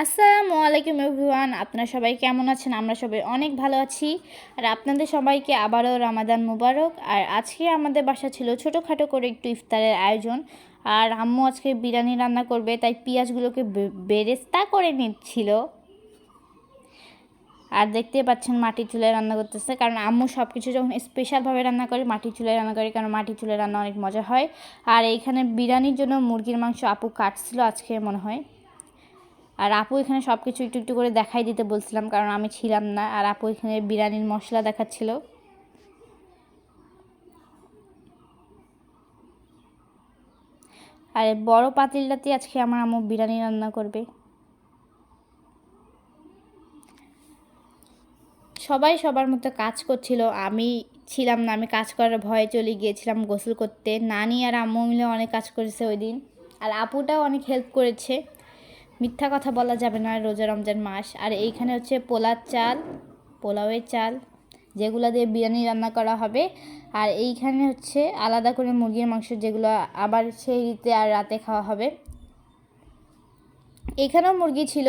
আসসালামু আলাইকুম এভরিওয়ান, আপনারা সবাই কেমন আছেন? আমরা সবাই অনেক ভালো আছি। আর আপনাদের সবাইকে আবারও রামাদান মুবারক। আর আজকে আমাদের বাসা ছিল ছোটোখাটো করে একটু ইফতারের আয়োজন। আর আম্মু আজকে বিরিয়ানি রান্না করবে, তাই পেঁয়াজগুলোকে বেরেস্তা করে নিচ্ছিল। আর দেখতে পাচ্ছেন মাটির চুলায় রান্না করতেছে, কারণ আম্মু সব কিছু যখন স্পেশালভাবে রান্না করে, মাটির চুলায় রান্না করে, কারণ মাটির চুলায় রান্না অনেক মজা হয়। আর এইখানে বিরিয়ানির জন্য মুরগির মাংস আপু কাটছিল আজকে মনে হয়। আর আপু এখানে সব কিছু একটু একটু করে দেখাই দিতে বলছিলাম, কারণ আমি ছিলাম না। আর আপু এখানে বিরিয়ানির মশলা দেখাচ্ছিল। আর বড় পাতিলটাতে আজকে আমার আম্মু বিরিয়ানি রান্না করবে। সবাই সবার মতো কাজ করছিল। আমি ছিলাম না, আমি কাজ করার ভয়ে চলে গিয়েছিলাম গোসল করতে। নানি আর আম্মু মিলে অনেক কাজ করেছে ওই দিন। আর আপুটাও অনেক হেল্প করেছে। মিথ্যা কথা বলা যাবে না রোজা রমজান মাস। আর এইখানে হচ্ছে পোলার চাল, পোলাওয়ের চাল, যেগুলো দিয়ে বিরিয়ানি রান্না করা হবে। আর এইখানে হচ্ছে আলাদা করে মুরগির মাংস যেগুলো আবার সেই রীতে আর রাতে খাওয়া হবে। এখানেও মুরগি ছিল,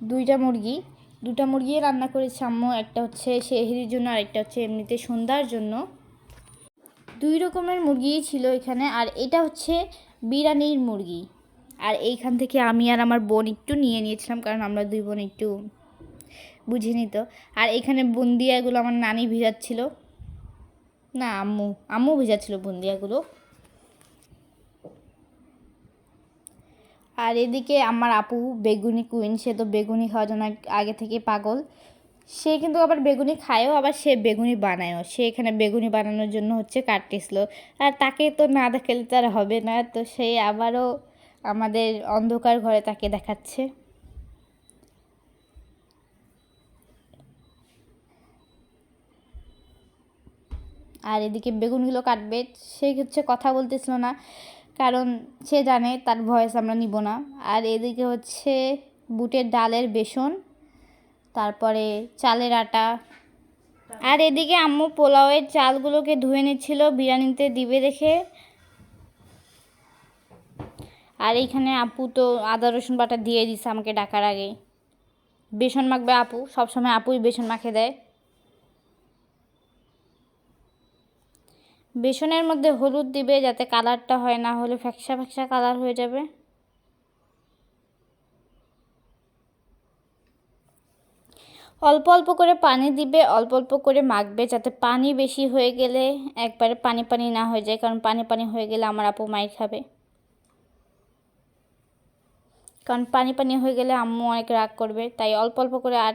দুইটা মুরগি। দুটা মুরগি রান্না করেছে আম্মু, একটা হচ্ছে সেহরির জন্য আর একটা হচ্ছে এমনিতে সন্ধ্যার জন্য। দুই রকমের মুরগিই ছিল এখানে। আর এটা হচ্ছে বিরিয়ানির মুরগি। আর এইখান থেকে আমি আর আমার বোন একটু নিয়ে নিয়েছিলাম, কারণ আমরা দুই বোন একটু বুঝে নিত। আর এখানে বুন্দিয়াগুলো আমার নানি ভিজাচ্ছিল। না, আম্মু আম্মু ভিজাচ্ছিল বুন্দিয়াগুলো। আর এদিকে আমার আপু বেগুনি কুইন, সে তো বেগুনি খাওয়ার জন্য আগে থেকে পাগল। সে কিন্তু আবার বেগুনি খায়ও, আবার সে বেগুনি বানায়ও। সে এখানে বেগুনি বানানোর জন্য হচ্ছে কাটতেছিল। আর তাকে তো না দেখালে তার হবে না, তো সে আবারও আমাদের অন্ধকার ঘরে তাকে দেখাচ্ছে। আর এদিকে বেগুনগুলো কাটবে, সে হচ্ছে কথা বলতেছিল না, কারণ সে জানে তার ভয়েস আমরা নিব না। আর এদিকে হচ্ছে বুটের ডালের বেসন, তারপরে চালের আটা। আর এদিকে আম্মু পোলাওয়ের চালগুলোকে ধুয়ে নিচ্ছিল, বিরিয়ানিতে দিবে দেখে। আর এইখানে আপু তো আদা, রসুন বাটা দিয়ে দিছে আমাকে ডাকার আগে। বেসন মাখবে আপু, সবসময় আপুই বেসন মাখে দেয়। বেসনের মধ্যে হলুদ দিবে যাতে কালারটা হয়, না হলে ফ্যাকসা ফ্যাকসা কালার হয়ে যাবে। অল্প অল্প করে পানি দিবে, অল্প অল্প করে মাখবে যাতে পানি বেশি হয়ে গেলে একবারে পানি পানি না হয়ে যায়, কারণ পানি পানি হয়ে গেলে আমার আপু মাই খাবে। কারণ পানি পানি হয়ে গেলে আম্মু অনেক রাগ করবে। তাই অল্প অল্প করে আর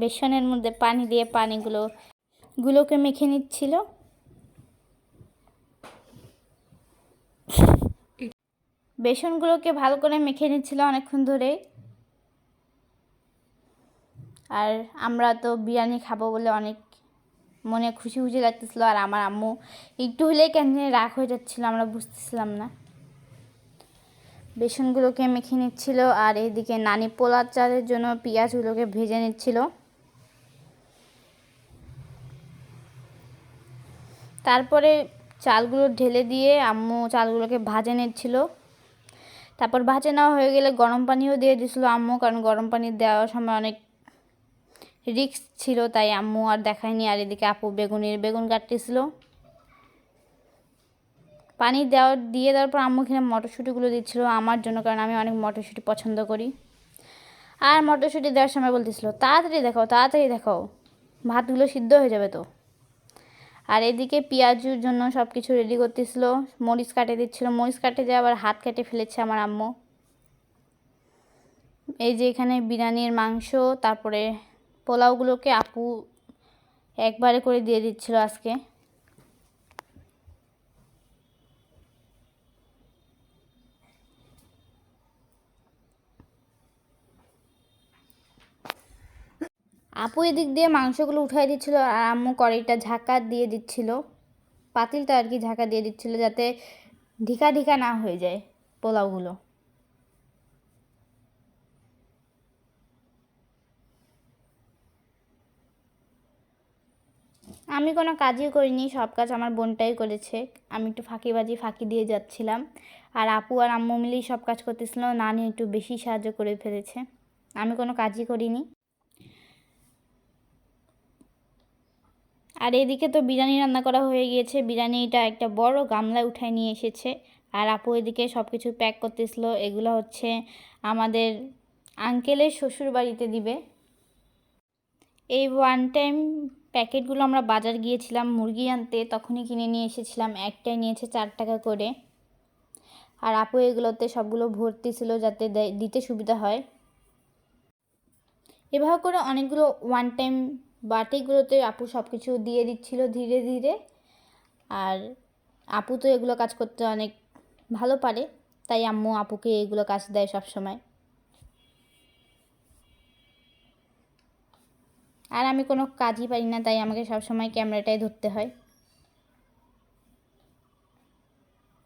বেসনের মধ্যে পানি দিয়ে পানিগুলো, গুলোকে মেখে নিচ্ছিল। বেসনগুলোকে ভালো করে মেখে নিচ্ছিল অনেকক্ষণ ধরে। আর আমরা তো বিরিয়ানি খাব বলে অনেক মনে খুশি খুশি লাগতেছিল, আর আমার আম্মু একটু হলেই কেন রাগ হয়ে যাচ্ছিল, আমরা বুঝতেছিলাম না। বেসনগুলোকে মেখে নিচ্ছিল আর এদিকে নানি পোলার চালের জন্য পেঁয়াজগুলোকে ভেজে নিচ্ছিল। তারপরে চালগুলো ঢেলে দিয়ে আম্মু চালগুলোকে ভাজে নিচ্ছিল। তারপর ভাজে নেওয়া হয়ে গেলে গরম পানিও দিয়ে দিছিল আম্মু, কারণ গরম পানি দেওয়ার সময় অনেক রিক্স ছিল, তাই আম্মু আর দেখায়নি। আর এদিকে আপু বেগুনের, বেগুন কাটতেছিল। পানি দেওয়া দিয়ে দেওয়ার পর আম্মু এখানে মটরশুঁটিগুলো দিচ্ছিল আমার জন্য, কারণ আমি অনেক মটরশুঁটি পছন্দ করি। আর মটরশুঁটি দেওয়ার সময় বলতেছিল, তাড়াতাড়ি দেখাও তাড়াতাড়ি দেখাও, ভাতগুলো সিদ্ধ হয়ে যাবে তো। আর এদিকে পেঁয়াজুর জন্য সব কিছু রেডি করতেছিল, মরিচ কাটে দিচ্ছিল। মরিচ কাটে যে আবার হাত কেটে ফেলেছে আমার আম্মু। এই যে এখানে বিরিয়ানির মাংস, তারপরে পোলাওগুলোকে আপু একবারে করে দিয়ে দিচ্ছিল আজকে। আপু এদিক দিয়ে মাংসগুলো উঠাই দিচ্ছিল, আর আম্মু কড়াইটা ঝাঁকা দিয়ে দিচ্ছিল, পাতিলটা আর কি ঝাঁকা দিয়ে দিচ্ছিল যাতে ঢিকা ঢিকা না হয়ে যায় পোলাওগুলো। আমি কোনো কাজই করিনি, সব কাজ আমার বোনটাই করেছে। আমি একটু ফাঁকিবাজি ফাঁকি দিয়ে যাচ্ছিলাম, আর আপু আর আম্মু মিলেই সব কাজ করতেছিল, নানি একটু বেশি সাহায্য করে ফেলেছে। আমি কোনো কাজই করিনি। আর এদিকে তো বিরিয়ানি রান্না করা হয়ে গিয়েছে। বিরিয়ানিটা একটা বড় গামলায় উঠায় নিয়ে এসেছে। আর আপু এদিকে সব কিছু প্যাক করতেছিল। এগুলো হচ্ছে আমাদের আঙ্কেলের শ্বশুর বাড়িতে দিবে। এই ওয়ান টাইম প্যাকেটগুলো আমরা বাজার গিয়েছিলাম মুরগি আনতে। তখনই কিনে নিয়ে এসেছিলাম। একটাই নিয়েছে চার টাকা করে। আর আপু এগুলোতে সবগুলো ভর্তি ছিল যাতে দিতে সুবিধা হয়। এভাবে করে অনেকগুলো ওয়ান টাইম বাটিগুলোতে আপু সব কিছু দিয়ে দিচ্ছিল ধীরে ধীরে। আর আপু তো এগুলো কাজ করতে অনেক ভালো পারে, তাই আম্মু আপুকে এগুলো কাজ দেয় সব সময় আর আমি কোনো কাজই পারি না, তাই আমাকে সবসময় ক্যামেরাটাই ধরতে হয়।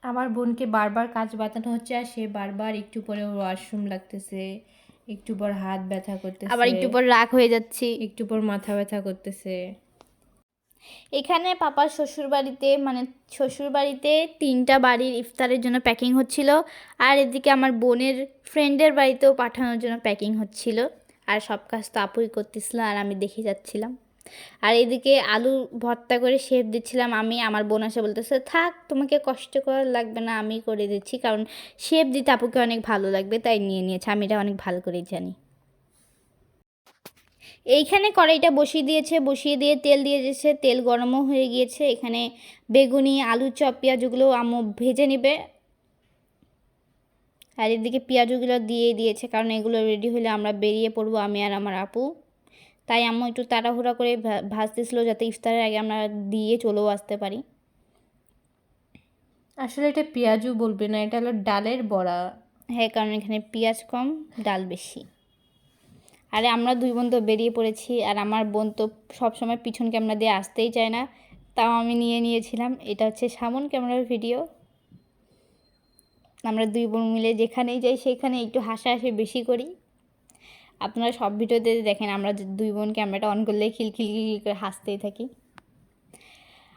আমার বোনকে বারবার কাজ বাতানো হচ্ছে আর সে বারবার একটু পরে ওয়াশরুম লাগতেছে। একটু পর হাত ব্যথা করতেছে। আবার একটু পর রাগ হয়ে যাচ্ছি। একটু পর মাথা ব্যথা করতেছে। এখানে পাপার শ্বশুর বাড়িতে মানে শ্বশুর বাড়িতে তিনটা বাড়ির ইফতারের জন্য প্যাকিং হচ্ছিল। আর এদিকে আমার বোনের ফ্রেন্ডের বাড়িতেও পাঠানোর জন্য প্যাকিং হচ্ছিল। আর সব কাজ তো আপুই করতেছিল আর আমি দেখে যাচ্ছিলাম। আর এদিকে আলু ভর্তা করে শেপ দিচ্ছিলাম আমি, আমার বোন এসে বলতেছে, থাক, তোমাকে কষ্ট করা লাগবে না, আমি করে দিচ্ছি, কারণ শেপ দিতে আপুকে অনেক ভালো লাগবে, তাই নিয়ে নিয়েছে, আমি এটা অনেক ভালো করেই জানি। এইখানে কড়াইটা বসিয়ে দিয়েছে, বসিয়ে দিয়ে তেল দিয়ে দিয়েছে, তেল গরমও হয়ে গিয়েছে, এখানে বেগুনি, আলু চপ, পেঁয়াজগুলো আম্মু ভেজে নেবে। আর এদিকে পেঁয়াজগুলো দিয়ে দিয়েছে, কারণ এগুলো রেডি হলে আমরা বেরিয়ে পড়ব, আমি আর আমার আপু। তাই আম্মু একটু তাড়াহুড়া করে ভা- ভাজতেছিল যাতে ইফতারের আগে আমরা দিয়ে চলেও আসতে পারি। আসলে এটা পেঁয়াজও বলবে না এটা হলো ডালের বড়া। হ্যাঁ কারণ এখানে পেঁয়াজ কম ডাল বেশি। আরে আমরা দুই বোন তো বেরিয়ে পড়েছি আর আমার বোন তো সবসময় পিছন ক্যামেরা দিয়ে আসতেই চায় না। তাও আমি নিয়ে নিয়েছিলাম এটা হচ্ছে সামন ক্যামেরার ভিডিও। আমরা দুই বোন মিলে যেখানেই যাই সেখানে একটু হাসাহাসি বেশি করি। আপনারা সব ভিডিওতে দেখেন, আমরা দুই বোন ক্যামেরাটা অন করলে খিলখিল করে হাসতেই থাকি।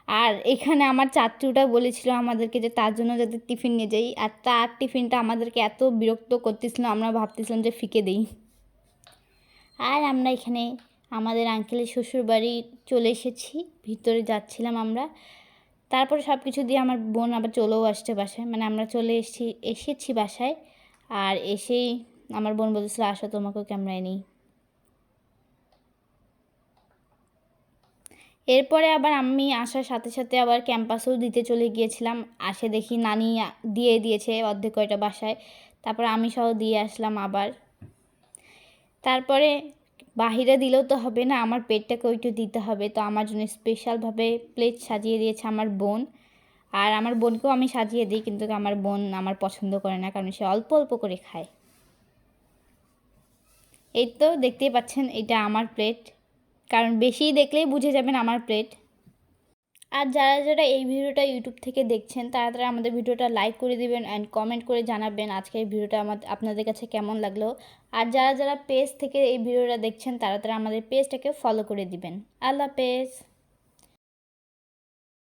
আর এখানে আমার চাচুটা বলেছিল আমাদেরকে যে, তার জন্য যাতে টিফিন নিয়ে যাই। আর তার টিফিনটা আমাদেরকে এত বিরক্ত করতেছিল, আমরা ভাবতেছিলাম যে, ফিকে দিই। আর আমরা এখানে আমাদের আঙ্কেলের শ্বশুর বাড়ি চলে এসেছি, ভিতরে যাচ্ছিলাম আমরা। তারপরে সব কিছু দিয়ে আমার বোন আবার চলেও আসছে বাসায়। মানে আমরা চলে এসেছি এসেছি বাসায়। আর এসেই আমার বোন বলতেছিল, আসো তোমাকেও ক্যামেরায় নেই এরপরে আবার আমি আসার সাথে সাথে আবার ক্যাম্পাসেও দিতে চলে গিয়েছিলাম। আসে দেখি নানি দিয়ে দিয়েছে অর্ধেক কয়টা বাসায়। তারপর আমি সহ দিয়ে আসলাম আবার। তারপরে বাহিরে দিলেও তো হবে না, আমার পেটটাকে একটু দিতে হবে। তো আমার জন্য স্পেশালভাবে প্লেট সাজিয়ে দিয়েছে আমার বোন। আর আমার বোনকেও আমি সাজিয়ে দিই, কিন্তু আমার বোন আমার পছন্দ করে না, কারণ সে অল্প অল্প করে খায়। এই তো দেখতেই পাচ্ছেন, এটা আমার প্লেট কারণ বেশি দেখলেই বুঝে যাবেন আমার প্লেট আর যারা যারা এই ভিডিওটা ইউটিউব থেকে দেখছেন, তারা তারা আমাদের ভিডিওটা লাইক করে দিবেন অ্যান্ড কমেন্ট করে জানাবেন আজকের ভিডিওটা আমাদের আপনাদের কাছে কেমন লাগল। আর যারা যারা পেজ থেকে এই ভিডিওটা দেখছেন, তারা তারা আমাদের পেজটাকে ফলো করে দিবেন। আল্লাহ পেজ